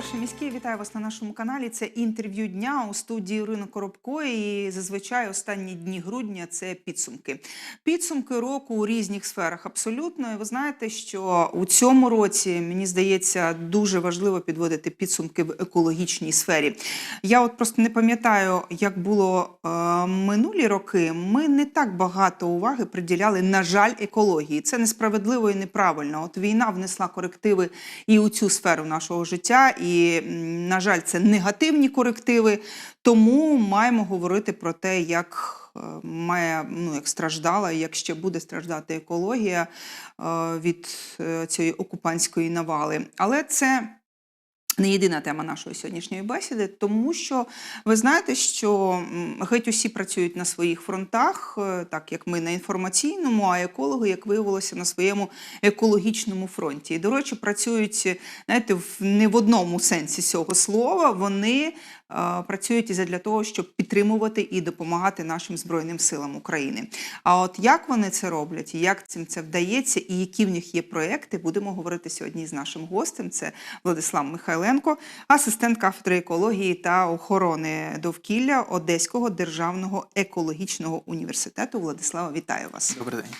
перший міський вітаю вас на нашому каналі. Це інтерв'ю дня у студії Ірина Коробко. І зазвичай останні дні грудня це підсумки. Підсумки року у різних сферах абсолютно. І ви знаєте, що у цьому році мені здається дуже важливо підводити підсумки в екологічній сфері. Я от просто не пам'ятаю, як було е, минулі роки. Ми не так багато уваги приділяли, на жаль, екології. Це несправедливо і неправильно. От війна внесла корективи і у цю сферу нашого життя, і, м, на жаль, це негативні корективи. Тому маємо говорити про те, як е, має ну як страждала, і як ще буде страждати екологія е, від е, цієї окупантської навали. Але це. Не єдина тема нашої сьогоднішньої бесіди, тому що ви знаєте, що геть усі працюють на своїх фронтах, е, так як ми на інформаційному, а екологи, як виявилося, на своєму екологічному фронті. І, до речі, працюють знаєте, не в одному сенсі цього слова. Вони працюють і для того, щоб підтримувати і допомагати нашим збройним силам України. А от як вони це роблять, і як цим це вдається, і які в них є проекти, будемо говорити сьогодні з нашим гостем. Це Владислав Михайленко, асистент кафедри екології та охорони довкілля Одеського державного екологічного університету. Владислава, вітаю вас. Добрий день.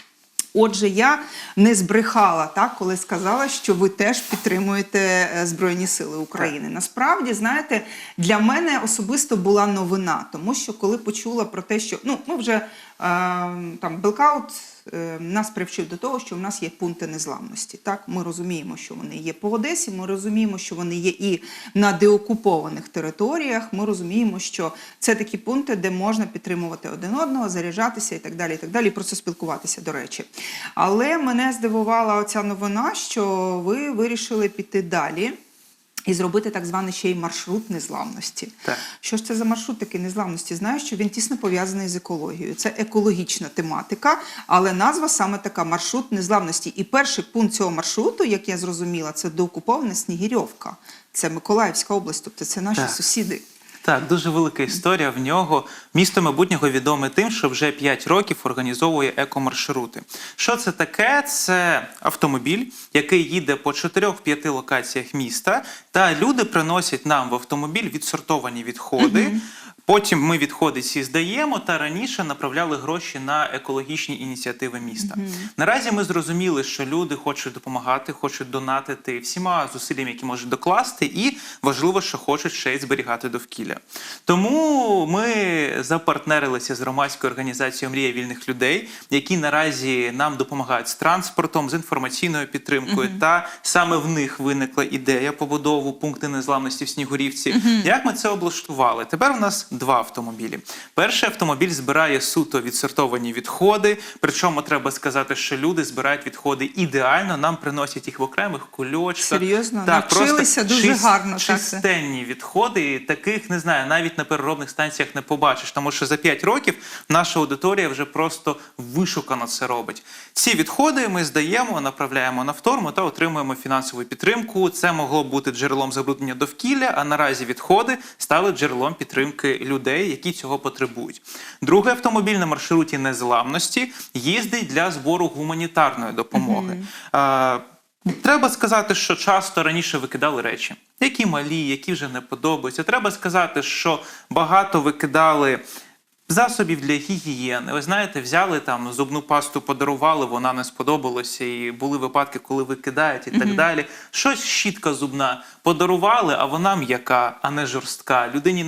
Отже, я не збрехала так, коли сказала, що ви теж підтримуєте е, Збройні Сили України. Насправді, знаєте, для мене особисто була новина, тому що коли почула про те, що ну ми вже е, там Белкаут нас привчив до того, що в нас є пункти незламності. Так, ми розуміємо, що вони є по Одесі. Ми розуміємо, що вони є і на деокупованих територіях. Ми розуміємо, що це такі пункти, де можна підтримувати один одного, заряджатися і так далі. І так далі, і просто спілкуватися, до речі. Але мене здивувала оця новина, що ви вирішили піти далі. І зробити так званий ще й маршрут незламності. Так. Що ж це за маршрут такий незламності? Знаю, що він тісно пов'язаний з екологією. Це екологічна тематика, але назва саме така маршрут незламності. І перший пункт цього маршруту, як я зрозуміла, це доокупована Снігірьовка. Це Миколаївська область, тобто це наші Так. сусіди. Так, дуже велика історія в нього. Місто майбутнього відоме тим, що вже 5 років організовує екомаршрути. Що це таке? Це автомобіль, який їде по 4-5 локаціях міста, та люди приносять нам в автомобіль відсортовані відходи. Потім ми відходи ці здаємо та раніше направляли гроші на екологічні ініціативи міста. Наразі ми зрозуміли, що люди хочуть допомагати, хочуть донатити всіма зусиллями, які можуть докласти, і важливо, що хочуть ще й зберігати довкілля. Тому ми запартнерилися з громадською організацією Мрія вільних людей, які наразі нам допомагають з транспортом, з інформаційною підтримкою. Та саме в них виникла ідея побудову пункти незламності в Снігурівці. Як ми це облаштували? Тепер у нас два автомобілі. Перший автомобіль збирає суто відсортовані відходи. Причому треба сказати, що люди збирають відходи ідеально. Нам приносять їх в окремих кульочках. Серйозно? Так, Навчилися дуже чис- гарно, так. Чистенні відходи. І Таких не знаю, навіть на переробних станціях не побачиш. Тому що за 5 років наша аудиторія вже просто вишукано це робить. Ці відходи ми здаємо, направляємо на вторму та отримуємо фінансову підтримку. Це могло бути джерелом забруднення довкілля, а наразі відходи стали джерелом підтримки людей, які цього потребують. Другий автомобіль на маршруті незламності їздить для збору гуманітарної допомоги. Треба сказати, що часто раніше викидали речі, які малі, які вже не подобаються. Треба сказати, що багато викидали засобів для гігієни. Ви знаєте, взяли там зубну пасту, подарували, вона не сподобалася, і були випадки, коли викидають і так далі. Щось щітка зубна подарували, а вона м'яка, а не жорстка. Людині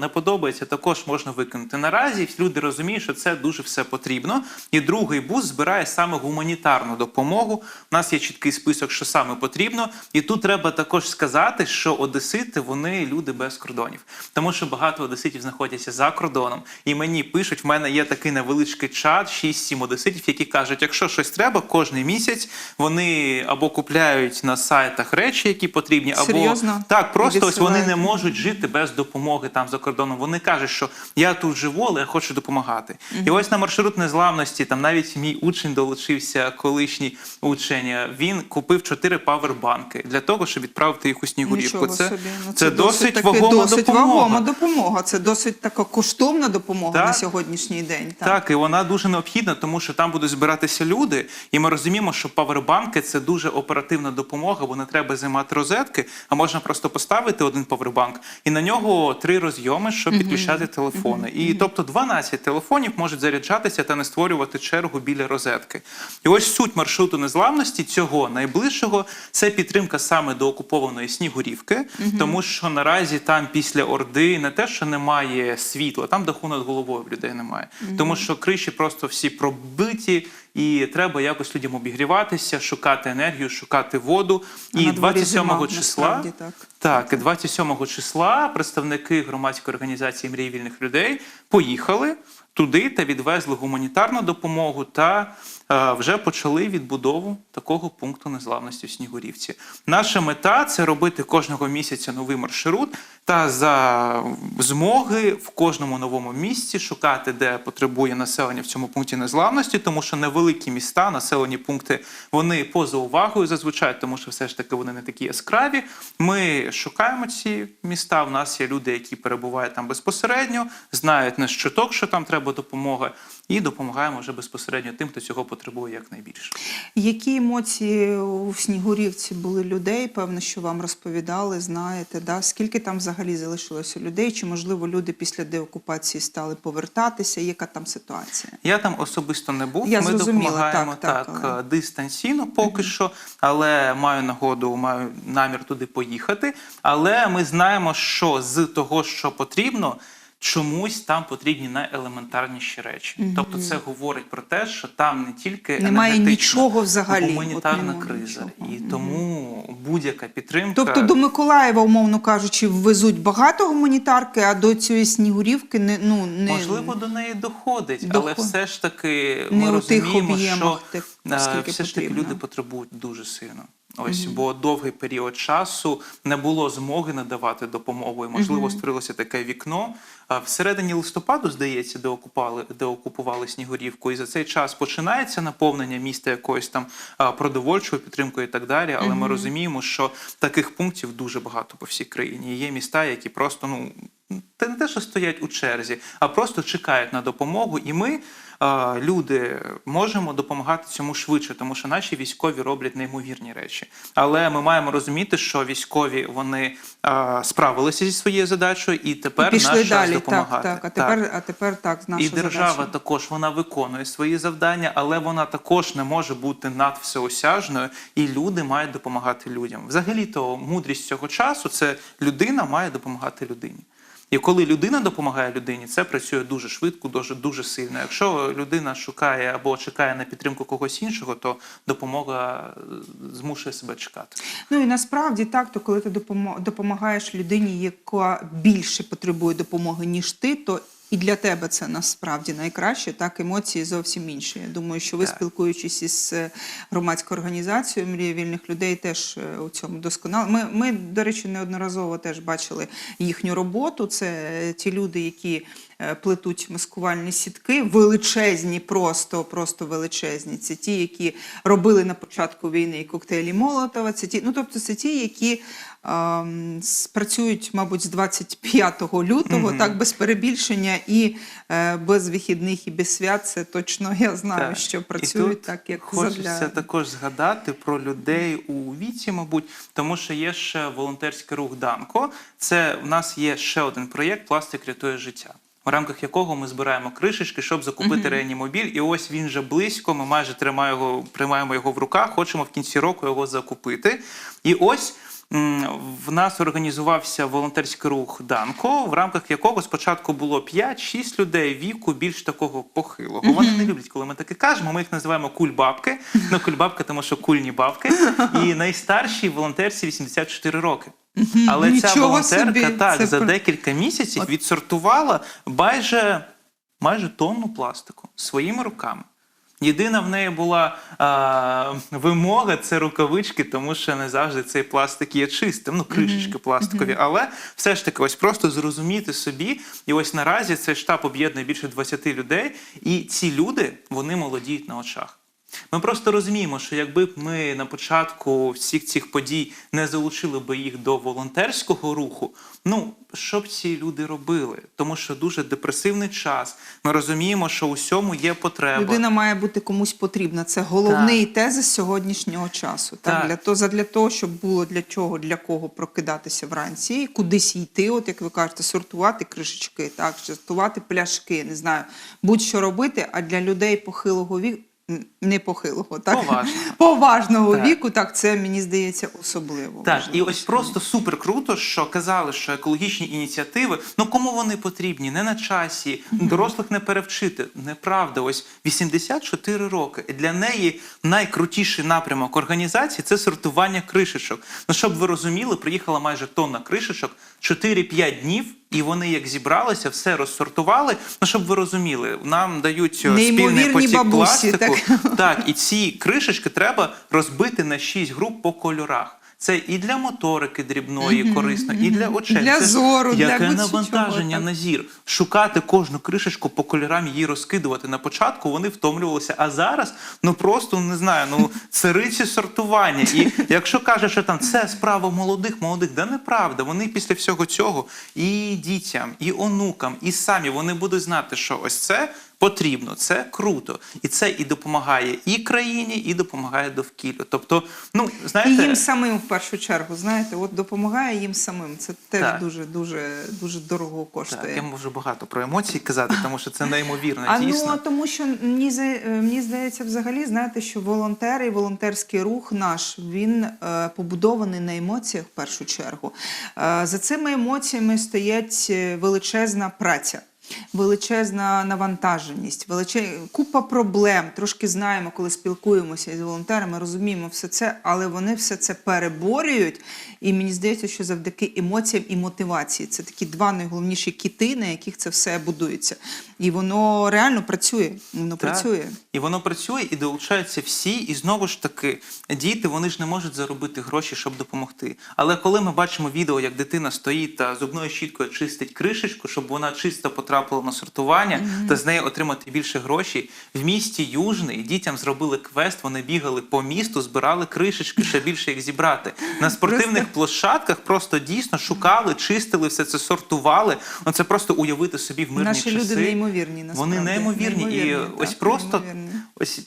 не подобається, також можна викинути. Наразі люди розуміють, що це дуже все потрібно. І другий бус збирає саме гуманітарну допомогу. У нас є чіткий список, що саме потрібно. І тут треба також сказати, що одесити вони люди без кордонів, тому що багато одеситів знаходяться за кордоном. І мені пишуть, в мене є такий невеличкий чат, 6-7 одеситів, які кажуть, якщо щось треба, кожний місяць вони або купляють на сайтах речі, які потрібні, або Серйозно? так, просто ось вони не можуть жити без допомоги там за кордоном. Вони кажуть, що я тут живу, але я хочу допомагати. І ось на маршрут незламності, там навіть мій учень долучився, колишній учень. Він купив чотири павербанки для того, щоб відправити їх у снігурівку. Це, собі. Ну, це, досить таки вагома досить допомога. вагома допомога. Це досить така коштовна допомога. На сьогоднішній день. Так. Так, і вона дуже необхідна, тому що там будуть збиратися люди, і ми розуміємо, що павербанки це дуже оперативна допомога, бо не треба займати розетки, а можна просто поставити один павербанк і на нього три розйоми, щоб підключати телефони. І тобто 12 телефонів можуть заряджатися та не створювати чергу біля розетки. І ось суть маршруту незламності цього найближчого це підтримка саме до окупованої Снігурівки, тому що наразі там після Орди не те, що немає світла, там даху над головою в людей немає. Тому що криші просто всі пробиті, і треба якось людям обігріватися, шукати енергію, шукати воду. А і 27 зима, числа насправді, так. так, і 27 числа представники громадської організації Мрії вільних людей поїхали туди та відвезли гуманітарну допомогу та вже почали відбудову такого пункту незламності в Снігурівці. Наша мета це робити кожного місяця новий маршрут та за змоги в кожному новому місці шукати, де потребує населення в цьому пункті незламності, тому що невеликі міста, населені пункти, вони поза увагою зазвичай, тому що все ж таки вони не такі яскраві. Ми шукаємо ці міста. У нас є люди, які перебувають там безпосередньо, знають не щоток, що там треба допомога, і допомагаємо вже безпосередньо тим, хто цього потребує якнайбільше. Які емоції у Снігурівці були людей? Певно, що вам розповідали, знаєте, да? скільки там взагалі залишилося людей? Чи можливо люди після деокупації стали повертатися? Яка там ситуація? Я там особисто не був. Я Ми допомагаємо так, так, але- е, дистанційно поки що, але маю нагоду, маю намір туди поїхати. Але ми знаємо, що з того, що потрібно. Чомусь там потрібні найелементарніші речі. Тобто це говорить про те, що там не тільки Немає нічого взагалі. Гуманітарна немає криза. нічого. І тому будь-яка підтримка. Тобто до Миколаєва, умовно кажучи, ввезуть багато гуманітарки, а до цієї Снігурівки не ну не Можливо, до неї доходить, Доход- але все ж таки Не ми у тих розуміємо, що тих, е, все ж таки люди потребують дуже сильно. Ось бо довгий період часу не було змоги надавати допомогу. І, можливо, створилося таке вікно. Всередині листопаду, здається, де окупали, де окупували Снігурівку, і за цей час починається наповнення міста якоюсь там продовольчою підтримкою і так далі. Але ми розуміємо, що таких пунктів дуже багато по всій країні. І Є міста, які просто ну те не те, що стоять у черзі, а просто чекають на допомогу. І ми, люди, можемо допомагати цьому швидше, тому що наші військові роблять неймовірні речі. Але ми маємо розуміти, що військові вони справилися зі своєю задачею, і тепер пішли наш час допомагати. Так, так. А тепер, а тепер так, наша І держава задача. також вона виконує свої завдання, але вона також не може бути надвсеосяжною, і люди мають допомагати людям. Взагалі, то мудрість цього часу це людина має допомагати людині. І коли людина допомагає людині, це працює дуже швидко, дуже дуже сильно. Якщо людина шукає або чекає на підтримку когось іншого, то допомога е, змушує себе чекати. Ну і насправді так, то коли ти допомагаєш людині, яка більше потребує допомоги, ніж ти, то і для тебе це насправді найкраще. Так, емоції зовсім інші. Я думаю, що ви Так. спілкуючись із е, громадською організацією Мрія вільних людей, теж е, у цьому досконало. Ми, ми, до речі, неодноразово теж бачили їхню роботу. Це е, ті люди, які плетуть маскувальні сітки, величезні, просто, просто величезні. Це ті, які робили на початку війни коктейлі Молотова. Це ті, ну тобто, це ті, які ем, с- працюють, мабуть, з 25 лютого, так без перебільшення і е, без вихідних і без свят. Це точно я знаю, Так. що І працюють тут так, як хочеться задля... також згадати про людей у віці, мабуть, тому що є ще волонтерський рух Данко. Це в нас є ще один проєкт Пластик рятує життя. В рамках якого ми збираємо кришечки, щоб закупити реанімобіль. І ось він вже близько. Ми майже тримаємо його, тримаємо його в руках. Хочемо в кінці року його закупити. І ось в нас організувався волонтерський рух Данко, в рамках якого спочатку було 5-6 людей віку більш такого похилого. Вони не люблять, коли ми таке кажемо. Ми їх називаємо кульбабки. Ну, кульбабка, тому що кульні бабки. І найстаршій волонтерці 84 роки. Але ця Нічого волонтерка собі, так це за декілька місяців відсортувала майже, майже тонну пластику своїми руками. Єдина в неї була а, вимога це рукавички, тому що не завжди цей пластик є чистим. Ну, кришечки пластикові. Але все ж таки, ось просто зрозуміти собі. І ось наразі цей штаб об'єднує більше 20 людей, і ці люди вони молодіють на очах. Ми просто розуміємо, що якби б ми на початку всіх цих подій не залучили би їх до волонтерського руху, ну що б ці люди робили? Тому що дуже депресивний час. Ми розуміємо, що у всьому є потреба. Людина має бути комусь потрібна. Це головний тезис сьогоднішнього часу. Так, Так. для того, задля того, щоб було для чого, для кого прокидатися вранці, і кудись йти, от як ви кажете, сортувати кришечки, так, сортувати пляшки, не знаю, будь-що робити. А для людей похилого віку. Не похилого, так Поважного. поважного Так. віку, так це мені здається особливо. Так, і ось просто супер круто, що казали, що екологічні ініціативи, ну кому вони потрібні? Не на часі, дорослих не перевчити. Неправда, ось 84 роки. І для неї найкрутіший напрямок організації це сортування кришечок. Ну щоб ви розуміли, приїхала майже тонна кришечок, 4-5 днів. І вони як зібралися, все розсортували. Ну щоб ви розуміли, нам дають е, спільний потік бабусі, пластику. так. Так, і ці кришечки треба розбити на шість груп по кольорах. Це і для моторики дрібної корисно, і для очей. Для Це зору, яке будь-чого, навантаження на зір. Шукати кожну кришечку по кольорам, її розкидувати на початку. Вони втомлювалися. А зараз ну просто не знаю. Ну це риці сортування. І якщо каже, що там це справа молодих, молодих, да неправда. Вони після всього цього і дітям, і онукам, і самі вони будуть знати, що ось це. Потрібно, це круто, і це і допомагає і країні, і допомагає довкіллю. Тобто, ну І їм самим в першу чергу, знаєте, от допомагає їм самим. Це теж Так. дуже дуже дуже дорого коштує. так, я можу багато про емоції казати, тому що це неймовірно А дійсно. ну тому, що мені е, мені здається, взагалі, знаєте, що волонтери і волонтерський рух наш він е, побудований на емоціях в першу чергу. Е, за цими емоціями стоять е, величезна праця. Величезна навантаженість, величе... купа проблем. Трошки знаємо, коли спілкуємося з волонтерами, розуміємо все це, але вони все це переборюють. І мені здається, що завдяки емоціям і мотивації це такі два найголовніші кіти, на яких це все будується. І воно реально працює. Воно Так. працює. І воно працює і долучаються всі. І знову ж таки, діти вони ж не можуть заробити гроші, щоб допомогти. Але коли ми бачимо відео, як дитина стоїть та зубною щіткою чистить кришечку, щоб вона чисто потрапила на сортування, та з неї отримати більше грошей, в місті Южний дітям зробили квест. Вони бігали по місту, збирали кришечки, ще більше їх зібрати. На спортивних площадках просто дійсно шукали, чистили все це, сортували. Ну це просто уявити собі в мирні Наші часи. люди неймовірні, насправді. Вони неймовірні. І так, ось просто неймовірні. ось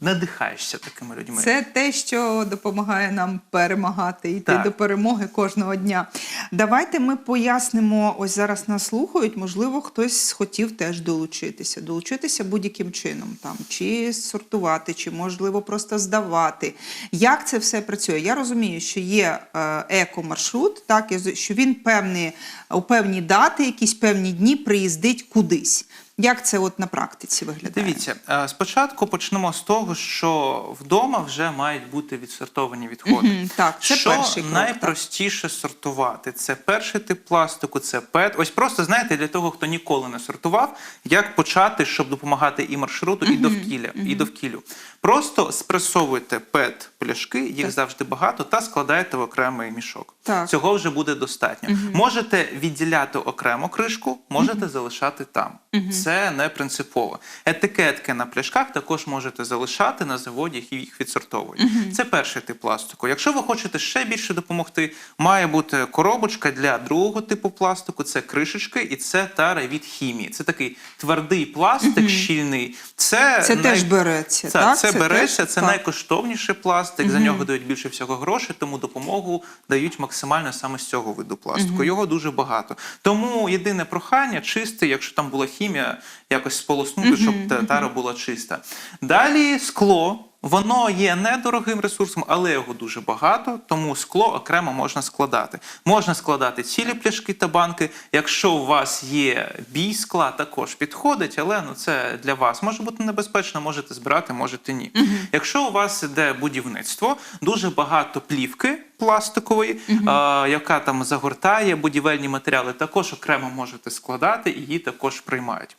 надихаєшся такими людьми. Це те, що допомагає нам перемагати, йти Так. до перемоги кожного дня. Давайте ми пояснимо. Ось зараз нас слухають. Можливо, хтось хотів теж долучитися. Долучитися будь-яким чином, там чи сортувати, чи можливо просто здавати. Як це все працює? Я розумію, що є е, еко-маршрут, так що він певні у певні дати, якісь певні дні приїздить кудись. Як це от на практиці виглядає? Дивіться, е, спочатку почнемо з того, що вдома вже мають бути відсортовані відходи. Мгм, так, це що перший крок, так. найпростіше сортувати? Це перший тип пластику, це пет. Ось просто знаєте, для того, хто ніколи не сортував, як почати, щоб допомагати і маршруту, і довкілля, і довкіллю. Просто спресовуйте пет пляшки, їх Так. завжди багато, та складаєте в окремий мішок. Так. Цього вже буде достатньо. Можете відділяти окремо кришку, можете залишати там. Це не принципово. Етикетки на пляшках також можете залишати на заводі, які їх відсортовують. Це перший тип пластику. Якщо ви хочете ще більше допомогти, має бути коробочка для другого типу пластику. Це кришечки, і це тара від хімії. Це такий твердий пластик, щільний. Це, Це най- теж береться, Це, так? Це береться, це так. найкоштовніший пластик. За нього дають більше всього грошей, тому допомогу дають максимально саме з цього виду пластику. Його дуже багато. Тому єдине прохання чистий, якщо там була хімія, якось сполоснути, щоб та- тара була чиста. Далі скло. Воно є недорогим ресурсом, але його дуже багато, тому скло окремо можна складати. Можна складати цілі пляшки та банки. Якщо у вас є бій скла, також підходить, але ну це для вас може бути небезпечно, можете збирати, можете ні. Якщо у вас іде будівництво, дуже багато плівки пластикової, а, яка там загортає будівельні матеріали, також окремо можете складати і її також приймають.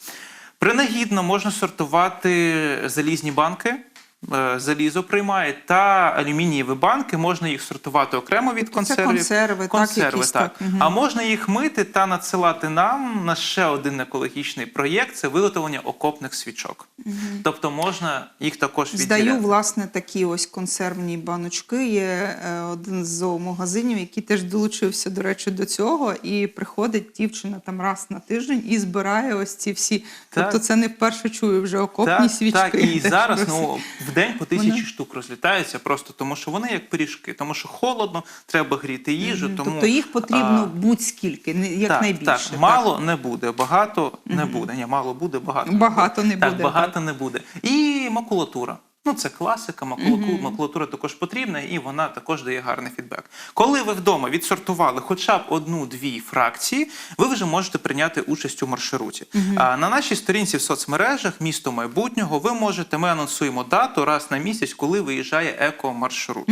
Принагідно можна сортувати залізні банки. Е, залізо приймає, та алюмінієві банки, можна їх сортувати окремо від консервів. консерви, так, якісь так. Мгм. А можна їх мити та надсилати нам на ще один екологічний проєкт це виготовлення окопних свічок. Тобто можна їх також відділяти. Здаю, власне, такі ось консервні баночки. Є е, один з зоомагазинів, який теж долучився, до речі, до цього. І приходить дівчина там раз на тиждень і збирає ось ці всі. Так. Тобто це не вперше чую вже окопні Так, свічки. так, і зараз ну, в день по тисячі Вони- штук розлітаються, просто тому що вони як пиріжки, тому що холодно, треба гріти їжу. Тому, Тобто їх потрібно а, будь-скільки, як так, найбільше. Так, мало не буде, багато не буде. Ні, мало буде, багато. Багато не так, буде, Багато не буде. І макулатура. Ну, це класика, макулатура також потрібна, і вона також дає гарний фідбек. Коли ви вдома відсортували хоча б одну-дві фракції, ви вже можете прийняти участь у маршруті. А на нашій сторінці в соцмережах місто майбутнього ви можете. Ми анонсуємо дату раз на місяць, коли виїжджає еко-маршрут.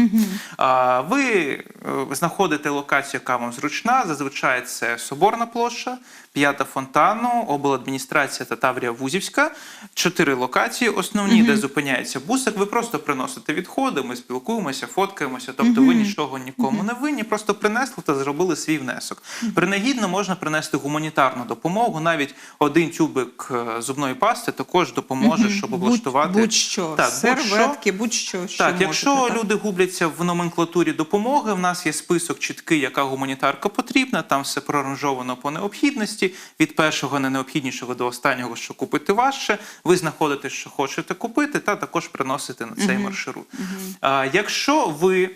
А, ви е, знаходите локацію, яка вам зручна. Зазвичай це Соборна площа, П'ята фонтану, обладміністрація та Таврія Вузівська. Чотири локації основні, де зупиняється бусик. Ви просто приносите відходи, ми спілкуємося, фоткаємося. Тобто ви нічого нікому не винні, просто принесли та зробили свій внесок. Принагідно можна принести гуманітарну допомогу. Навіть один тюбик е, зубної пасти також допоможе, щоб облаштувати Будь-що, Так, серветки, будь-що. що Так, можете, якщо так. люди губляться в номенклатурі допомоги, в нас є список чіткий, яка гуманітарка потрібна. Там все проранжовано по необхідності. Від першого не необхіднішого до останнього, що купити важче. Ви знаходите, що хочете купити, та також приносите на цей маршрут. Якщо ви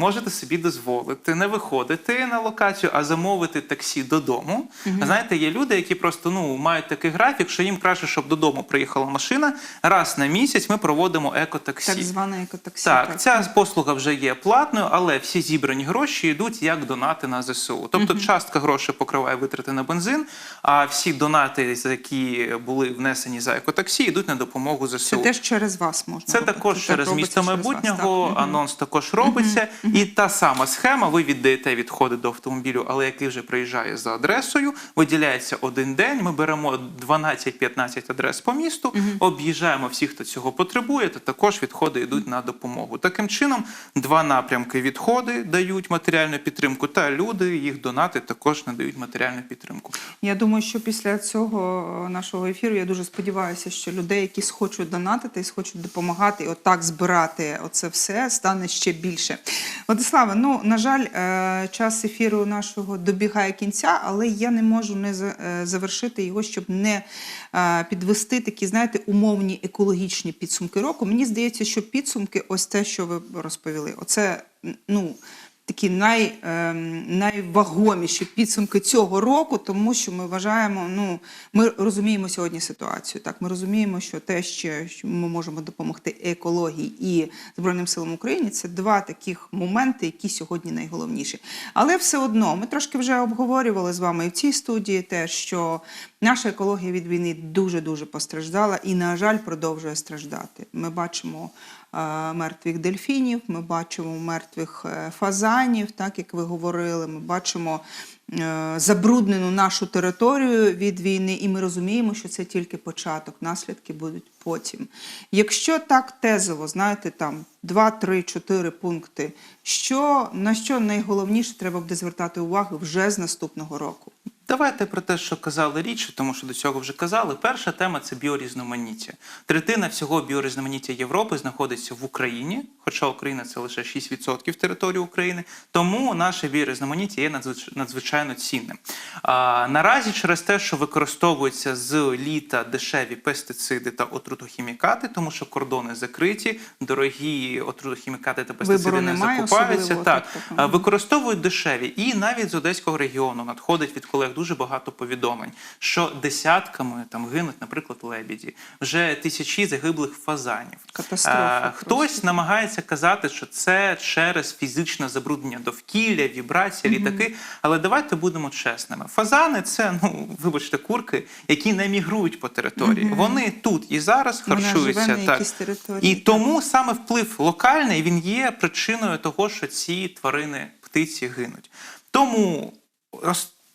можете собі дозволити не виходити на локацію, а замовити таксі додому. Знаєте, є люди, які просто ну мають такий графік, що їм краще, щоб додому приїхала машина. Раз на місяць ми проводимо екотаксі. Так зване екотаксі. Так, ця послуга вже є платною, але всі зібрані гроші йдуть як донати на ЗСУ. Тобто частка грошей покриває витрати на бензин, а всі донати, які були внесені за екотаксі, йдуть на допомогу ЗСУ. Це теж через вас можна. Це робити. також так через місто через вас, майбутнього. так. Мгм. Анонс також робиться. І та сама схема. Ви віддаєте відходи до автомобілю, але який вже приїжджає за адресою. Виділяється один день. Ми беремо 12-15 адрес по місту, об'їжджаємо всіх, хто цього потребує. Та також відходи йдуть на допомогу. Таким чином, два напрямки відходи дають матеріальну підтримку, та люди їх донати також надають матеріальну підтримку. Я думаю, що після цього нашого ефіру я дуже сподіваюся, що людей, які схочуть донатити і схочуть допомагати, і отак збирати оце все, стане ще більше. Владиславе, ну на жаль, е, час ефіру нашого добігає кінця, але я не можу не е, завершити його, щоб не е, підвести такі, знаєте, умовні екологічні підсумки року. Мені здається, що підсумки, ось те, що ви розповіли, оце ну такі най, ем, найвагоміші підсумки цього року, тому що ми вважаємо, ну ми розуміємо сьогодні ситуацію. Так, ми розуміємо, що те, що ми можемо допомогти екології і Збройним силам України, це два таких моменти, які сьогодні найголовніші. Але все одно ми трошки вже обговорювали з вами і в цій студії, те, що наша екологія від війни дуже дуже постраждала і, на жаль, продовжує страждати. Ми бачимо е, мертвих дельфінів, ми бачимо мертвих е, фазанів, так як ви говорили. Ми бачимо е, забруднену нашу територію від війни, і ми розуміємо, що це тільки початок, наслідки будуть потім. Якщо так тезово, знаєте, там 2, 3, 4 пункти, що, на що найголовніше треба буде звертати увагу вже з наступного року? Давайте про те, що казали річ, тому що до цього вже казали. Перша тема це біорізноманіття. Третина всього біорізноманіття Європи знаходиться в Україні, хоча Україна це лише 6% території України. Тому наше біорізноманіття є надзвичайно цінним. А, наразі через те, що використовуються з літа дешеві пестициди та отрутохімікати, тому що кордони закриті, дорогі отрутохімікати та пестициди Вибору не немає закупаються. Так, використовують дешеві. І навіть з одеського регіону надходить від колег дуже багато повідомлень, що десятками там гинуть, наприклад, лебіді, вже тисячі загиблих фазанів. Катастрофа Е, Хтось намагається казати, що це через фізичне забруднення довкілля, вібрації, літаки. Але давайте будемо чесними. Фазани це, ну вибачте, курки, які не мігрують по території. Вони тут і зараз Вона харчуються так. І так. тому саме вплив локальний він є причиною того, що ці тварини, птиці гинуть. Тому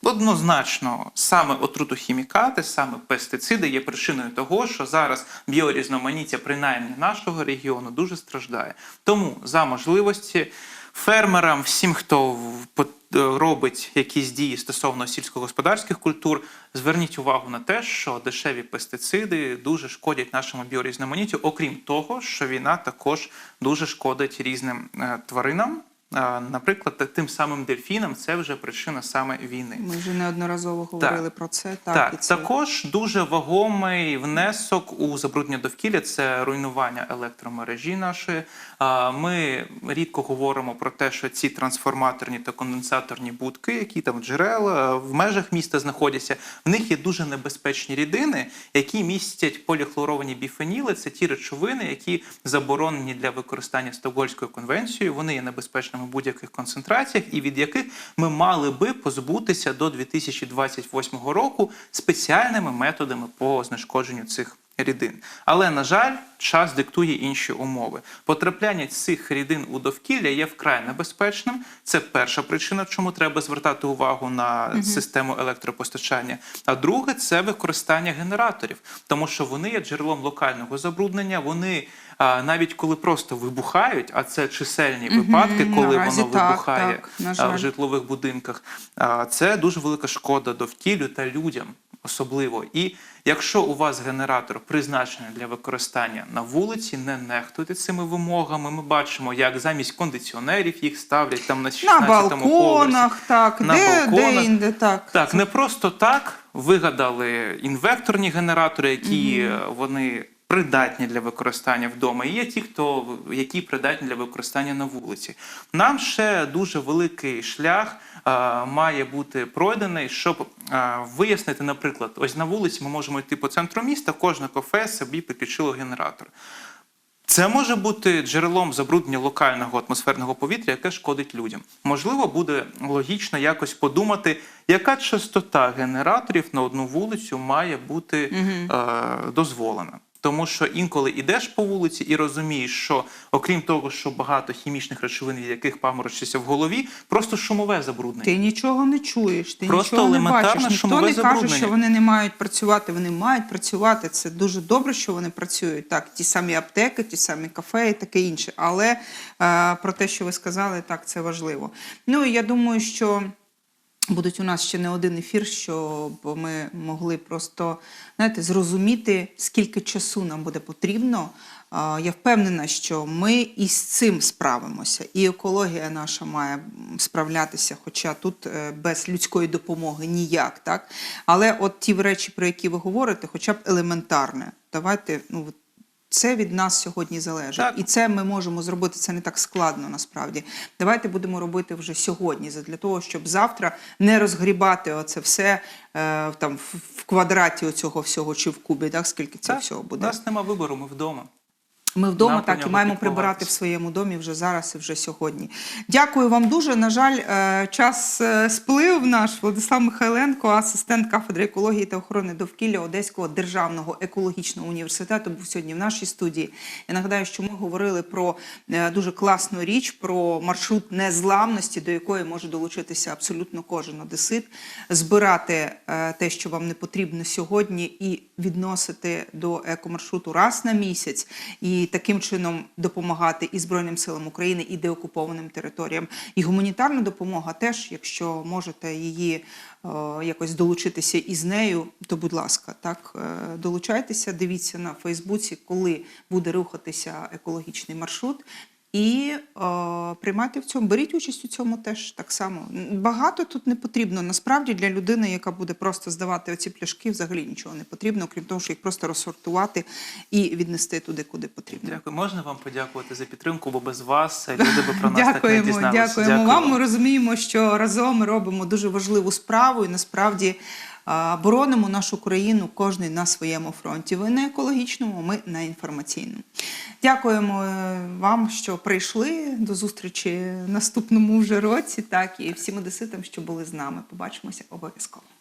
Однозначно, саме отрутохімікати, саме пестициди є причиною того, що зараз біорізноманіття, принаймні нашого регіону, дуже страждає. Тому за можливості фермерам, всім, хто е, робить якісь дії стосовно сільськогосподарських культур, зверніть увагу на те, що дешеві пестициди дуже шкодять нашому біорізноманіттю, окрім того, що війна також дуже шкодить різним е, тваринам. Е, Наприклад, тим самим дельфінам це вже причина саме війни. Ми вже неодноразово говорили про це. Так, Так, і це також дуже вагомий внесок у забруднення довкілля це руйнування електромережі нашої. Ми рідко говоримо про те, що ці трансформаторні та конденсаторні будки, які там джерела в межах міста знаходяться, в них є дуже небезпечні рідини, які містять поліхлоровані біфеніли. Це ті речовини, які заборонені для використання Стокгольмською конвенцією. Вони є небезпечними в будь-яких концентраціях, і від яких ми мали би позбутися до 2028 року спеціальними методами по знешкодженню цих рідин. Але на жаль, час диктує інші умови. Потрапляння цих рідин у довкілля є вкрай небезпечним. Це перша причина, чому треба звертати увагу на систему електропостачання. А друге це використання генераторів, тому що вони є джерелом локального забруднення. Вони навіть коли просто вибухають, а це чисельні випадки, коли воно вибухає так, жаль. в житлових будинках. Це дуже велика шкода довкіллю та людям. Особливо, і якщо у вас генератор призначений для використання на вулиці, не нехтуйте цими вимогами. Ми бачимо, як замість кондиціонерів їх ставлять там на 16-му на поверсі. так, На де, балконах. де інде, так. Так, не просто так вигадали інвекторні генератори, які е, вони придатні для використання вдома. І є ті, хто які придатні для використання на вулиці. Нам ще дуже великий шлях е, має бути пройдений, щоб е, вияснити, наприклад, ось на вулиці ми можемо йти по центру міста, кожне кафе собі підключило генератор. Це може бути джерелом забруднення локального атмосферного повітря, яке шкодить людям. Можливо, буде логічно якось подумати, яка частота генераторів на одну вулицю має бути е, дозволена. Тому що інколи йдеш по вулиці і розумієш, що окрім того, що багато хімічних речовин, від яких паморочишся в голові, просто шумове забруднення. Ти нічого не чуєш, ти Просто нічого не бачиш. Ніхто не каже, що вони не мають працювати. Вони мають працювати. Це дуже добре, що вони працюють. Так, ті самі аптеки, ті самі кафе і таке інше. Але е, про те, що ви сказали, так це важливо. Ну і я думаю, що. Будуть у нас ще не один ефір, щоб ми могли просто знаєте, зрозуміти, скільки часу нам буде потрібно. Я впевнена, що ми із цим справимося, і екологія наша має справлятися, хоча тут е, без людської допомоги ніяк, так. Але от ті речі, про які ви говорите, хоча б елементарне, давайте ну. Це від нас сьогодні залежить, Так. і це ми можемо зробити. Це не так складно насправді. Давайте будемо робити вже сьогодні, для того, щоб завтра не розгрібати оце все е, там в- квадраті оцього всього чи в кубі. Так скільки це Так, всього У нас нема вибору, ми вдома. Ми вдома Нам так і маємо прибирати в своєму домі вже зараз і вже сьогодні. Дякую вам дуже. На жаль, е, час е, сплив наш Владислав Михайленко, асистент кафедри екології та охорони довкілля Одеського державного екологічного університету, був сьогодні в нашій студії. Я нагадаю, що ми говорили про е, дуже класну річ, про маршрут незламності, до якої може долучитися абсолютно кожен одесит, збирати те, що вам не потрібно сьогодні, і відносити до екомаршруту раз на місяць, і таким чином допомагати і Збройним силам України, і деокупованим територіям. І гуманітарна допомога теж, якщо можете її е, якось долучитися із нею, то будь ласка, так е, долучайтеся, дивіться на Фейсбуці, коли буде рухатися екологічний маршрут. І е, приймайте в цьому, беріть участь у цьому теж так само. Багато тут не потрібно. Насправді для людини, яка буде просто здавати оці пляшки, взагалі нічого не потрібно, крім того, що їх просто розсортувати і віднести туди, куди потрібно. Дякую. Можна вам подякувати за підтримку, бо без вас люди би про нас так не Дякуємо, дізналися. дякуємо вам. Ми розуміємо, що разом ми робимо дуже важливу справу і насправді боронимо нашу країну кожний на своєму фронті. Ви на екологічному, ми на інформаційному. Дякуємо е, вам, що прийшли до зустрічі наступному вже році. Так і всім одеситам, що були з нами. Побачимося обов'язково.